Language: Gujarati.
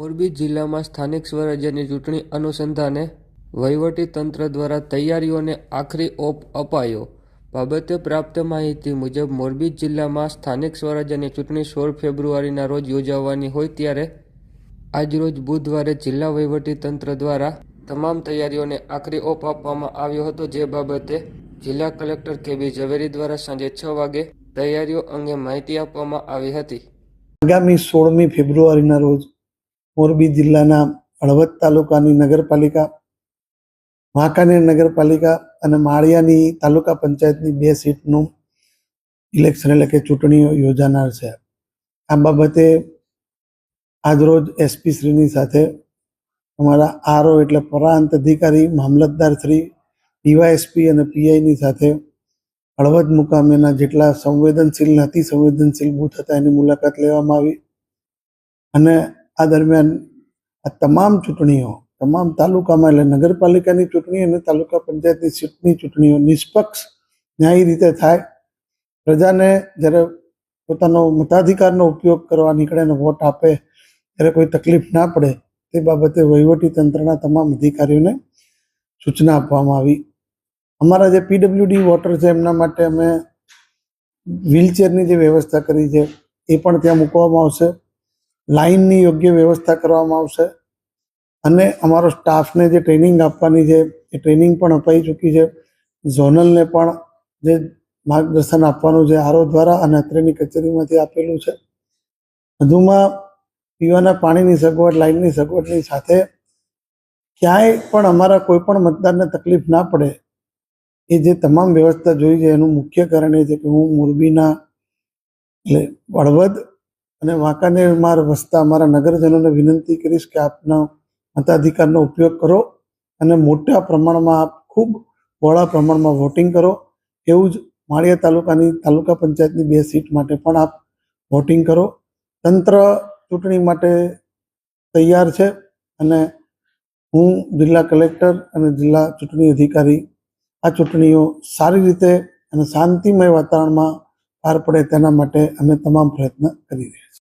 મોરબી જિલ્લામાં સ્થાનિક સ્વરાજ્યની ચૂંટણી અનુસંધાને વહીવટી તંત્ર દ્વારા તૈયારીઓને આખરી ઓપ અપાયો. બાબતે પ્રાપ્ત માહિતી મુજબ મોરબી જિલ્લામાં સ્થાનિક સ્વરાજ્યની ચૂંટણી સોળ ફેબ્રુઆરીના રોજ યોજાવાની હોય ત્યારે આજરોજ બુધવારે જિલ્લા વહીવટી તંત્ર દ્વારા તમામ તૈયારીઓને આખરી ઓપ આપવામાં આવ્યો હતો. જે બાબતે જિલ્લા કલેક્ટર કે બી ઝવેરી દ્વારા સાંજે છ વાગે તૈયારીઓ અંગે માહિતી આપવામાં આવી હતી. આગામી સોળમી ફેબ્રુઆરીના રોજ મોરબી જિલ્લાના હળવદ તાલુકાની નગરપાલિકા, વાંકાનેર નગરપાલિકા અને માળિયાની તાલુકા પંચાયતની બે સીટનું ઇલેક્શન એટલે કે ચૂંટણીઓ યોજાનાર છે. આ બાબતે આજરોજ એસપી શ્રીની સાથે અમારા આરઓ એટલે પ્રાંત અધિકારી, મામલતદાર શ્રી, ડીવાયએસપી અને પીઆઈની સાથે હળવદ મુકામેના જેટલા સંવેદનશીલ અતિ સંવેદનશીલ બૂથ હતા એની મુલાકાત લેવામાં આવી. અને આ દરમિયાન આ તમામ ચૂંટણીઓ, તમામ તાલુકામાં એટલે નગરપાલિકાની ચૂંટણી અને તાલુકા પંચાયતની સીટની ચૂંટણીઓ નિષ્પક્ષ ન્યાયી રીતે થાય. પ્રજાને જ્યારે પોતાનો મતાધિકારનો ઉપયોગ કરવા નીકળે અને વોટ આપે, ત્યારે કોઈ તકલીફ ના પડે, તે બાબતે વહીવટી તંત્રના તમામ અધિકારીઓને સૂચના આપવામાં આવી. અમારા જે પીડબ્લ્યુડી વોટર છે, એમના માટે અમે વ્હીલચેરની જે વ્યવસ્થા કરી છે, એ પણ ત્યાં મૂકવામાં આવશે. લાઇનની યોગ્ય વ્યવસ્થા કરવામાં આવશે. અને અમારો સ્ટાફને જે ટ્રેનિંગ આપવાની છે, એ ટ્રેનિંગ પણ અપાઈ ચૂકી છે. ઝોનલને પણ જે માર્ગદર્શન આપવાનું છે, આરઓ દ્વારા અને અત્રેની કચેરીમાંથી આપેલું છે. વધુમાં પીવાના પાણીની સગવડ, લાઇનની સગવડની સાથે ક્યાંય પણ અમારા કોઈ પણ મતદારને તકલીફ ના પડે, એ જે તમામ વ્યવસ્થા જોઈ છે, એનું મુખ્ય કારણ એ છે કે હું મોરબીના, એટલે હળવદ અને વાંકાનેરમાં વસતા અમારા નગરજનોને વિનંતી કરીશ કે આપના મતાધિકારનો ઉપયોગ કરો અને મોટા પ્રમાણમાં આપ ખૂબ બહોળા પ્રમાણમાં વોટિંગ કરો. એવું જ માળિયા તાલુકાની તાલુકા પંચાયતની બે સીટ માટે પણ આપ વોટિંગ કરો. તંત્ર ચૂંટણી માટે તૈયાર છે અને હું જિલ્લા કલેક્ટર અને જિલ્લા ચૂંટણી અધિકારી આ ચૂંટણીઓ સારી રીતે અને શાંતિમય વાતાવરણમાં પાર પડે તેના માટે અમે તમામ પ્રયત્ન કરી રહ્યા છીએ.